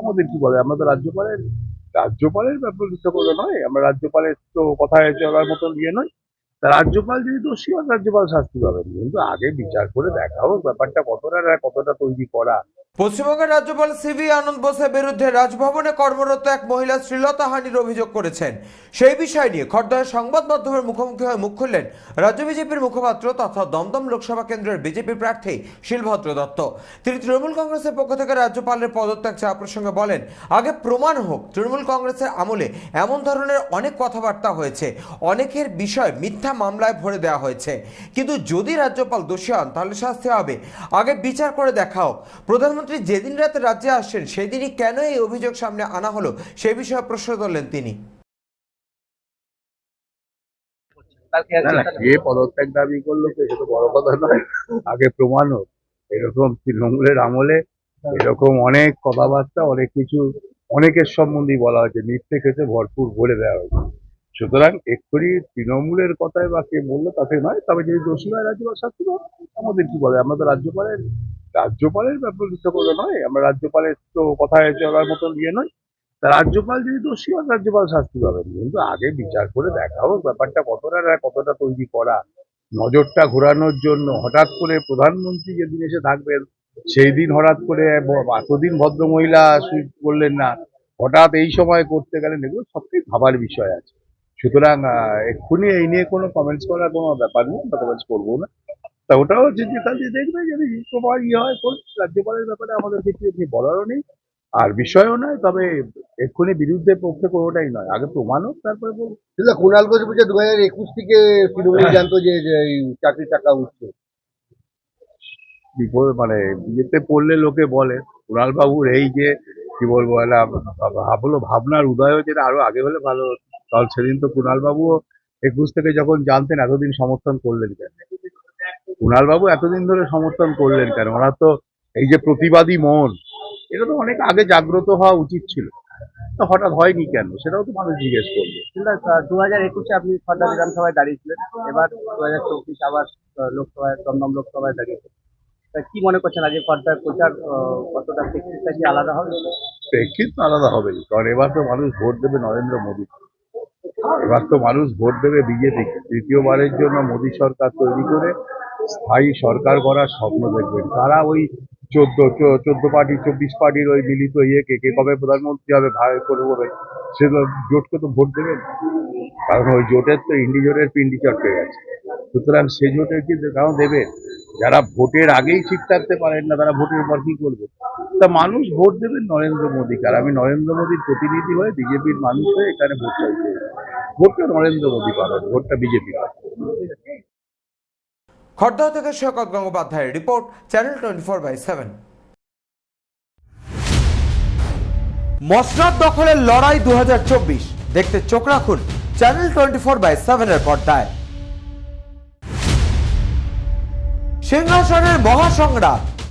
আমাদের কি বলে? আমরা তো রাজ্যপালের রাজ্যপালের ব্যাপার করে নয়, আমরা রাজ্যপালের তো কথায় চলার মতো ইয়ে নয়। রাজ্যপাল যদি দোষী হন রাজ্যপাল শাস্তি পাবেন। কিন্তু আগে বিচার করে দেখা হোক ব্যাপারটা কতটা কতটা তৈরি করা। পশ্চিমবঙ্গের রাজ্যপাল সিভি আনন্দ বোসের বিরুদ্ধে রাজভবনে কর্মরত এক মহিলা শ্লীলতাহানির অভিযোগ করেছেন। সেই বিষয় নিয়ে খড়দহের সংবাদ মাধ্যমের মুখোমুখি হয়ে মুখ খুললেন রাজ্য বিজেপির মুখপাত্র তথা দমদম লোকসভা কেন্দ্রের বিজেপি প্রার্থী শিলভদ্র দত্ত। তিনি তৃণমূল কংগ্রেসের পক্ষ থেকে রাজ্যপালের পদত্যাগ চাওয়া প্রসঙ্গে বলেন, আগে প্রমাণ হোক, তৃণমূল কংগ্রেসের আমলে এমন ধরনের অনেক কথাবার্তা হয়েছে, অনেকের বিষয় মিথ্যা মামলায় ভরে দেওয়া হয়েছে। কিন্তু যদি রাজ্যপাল দোষী হন, তাহলে শাস্তি হবে। আগে বিচার করে দেখাও। প্রধানমন্ত্রী যেদিন রাতে রাজ্যে আসছেন সেদিনই কেন এই অভিযোগ সামনে আনা হলো? সে বিষয়ে প্রশ্ন তুললেন তিনি। কে পদত্যাগ দাবি করল তো তো বড় কথা নয়। আগে প্রমাণ হোক এরকম তৃণমূলের আমলে এরকম অনেক কথাবার্তা অনেক কিছু অনেকের সম্বন্ধেই বলা হয়েছে। মিথ্যে খেতে ভরপুর বলে দেওয়া হয়েছে। সুতরাং এক্ষুনি তৃণমূলের কথায় বা কে বলল তাতে নয় তবে যদি দোষী হয় রাজ্যপাল শাস্তি আমাদের কি বলে? আমরা তো রাজ্যপালের রাজ্যপালের ব্যাপার করে নয় আমরা রাজ্যপালের তো কথায় চলার মতো ইয়ে নয়। রাজ্যপাল যদি দোষী হন রাজ্যপাল শাস্তি পাবেন। কিন্তু আগে বিচার করে দেখা হোক ব্যাপারটা কতটা কতটা তৈরি করা। নজরটা ঘোরানোর জন্য হঠাৎ করে প্রধানমন্ত্রী যেদিন এসে থাকবেন সেই দিন হঠাৎ করে এতদিন ভদ্রমহিলা সুইচ করলেন না হঠাৎ এই সময় করতে গেলেন এগুলো সবটাই ভাবার বিষয় আছে। সুতরাং এক্ষুনি এই নিয়ে কোনো কমেন্টস করার কোনো ব্যাপার নেই কমেন্টস করব না। তা ওটাও যে কাল দেখবে যদি তোমার ইয়ে হয় কোন রাজ্যপালের ব্যাপারে আমাদের কিছু এমনি বলারও নেই আর বিষয়ও নয় তবে এক্ষুনি বিরুদ্ধে পক্ষে কোনোটাই নয়। আগে প্রমাণ হোক তারপরে বলব। কুণাল ঘোষ বলছে দু হাজার একুশ থেকে তৃণমূল জানতো যে চাকরির টাকা উঠছে। বিপদ মানে বিয়েতে পড়লে লোকে বলে কুণাল বাবুর এই যে কি বলব একটা ভাবলো ভাবনার উদয় হয়েছে এটা আরও আগে হলে ভালো হতো। কারণ সেদিন তো কুণাল বাবুও একুশ থেকে যখন জানতেন এতদিন সমর্থন করলেন কেন? কুণাল বাবু এতদিন ধরে সমর্থন করলেন কেন? ওনার তো এই যে প্রতিবাদী মন এটা তো অনেক আগে জাগ্রত হওয়া উচিত ছিল। তো হঠাৎ হয়নি কেন? সেটাও তো মানুষ জিজ্ঞেস করবে। দু হাজার একুশে আপনি খর্দা বিধানসভায় দাঁড়িয়েছিলেন এবার দু হাজার চব্বিশ আবার লোকসভায় দমদম লোকসভায় দাঁড়িয়েছে তা কি মনে করছেন আজকে খর্দার প্রচার কতটা প্রেক্ষিতটা কি আলাদা হবে? প্রেক্ষিত আলাদা হবেই কারণ এবার তো মানুষ ভোট দেবে নরেন্দ্র মোদী। এবার তো মানুষ ভোট দেবে বিজেপি তৃতীয়বারের জন্য মোদী সরকার তৈরি করে স্থায়ী সরকার করার স্বপ্ন দেখবেন। তারা ওই চোদ্দ চোদ্দ পার্টি, চব্বিশ পার্টির ওই মিলিত ইয়েকে কে কবে প্রধানমন্ত্রী হবে ভাগ করে বলে সে জোটকে তো ভোট দেবেন। কারণ ওই জোটের তো ইন্ডি জোটের পিন্ডি চটকে গেছে। সুতরাং সে জোটের কি কারণ দেবে যারা ভোটের আগেই ঠিক থাকতে পারেন না, তারা ভোটের পর কি করবে? তা মানুষ ভোট দেবেন নরেন্দ্র মোদীকে আর আমি নরেন্দ্র মোদীর প্রতিনিধি হয়ে, বিজেপির মানুষ হয়ে এখানে ভোট চাইতে এসেছি। ভোটটা নরেন্দ্র মোদী পাবেন ভোটটা বিজেপি পাবে। খড়দহ থেকে শওকত গঙ্গোপাধ্যায়ের report, channel twenty four by seven. মসনাদ দখলের লড়াই দু হাজার চব্বিশ। দেখতে চোখ রাখুন চ্যানেল টোয়েন্টি ফোর বাই সেভেনের পর্দায়। সিংহাসনের মহাসংগ্রাম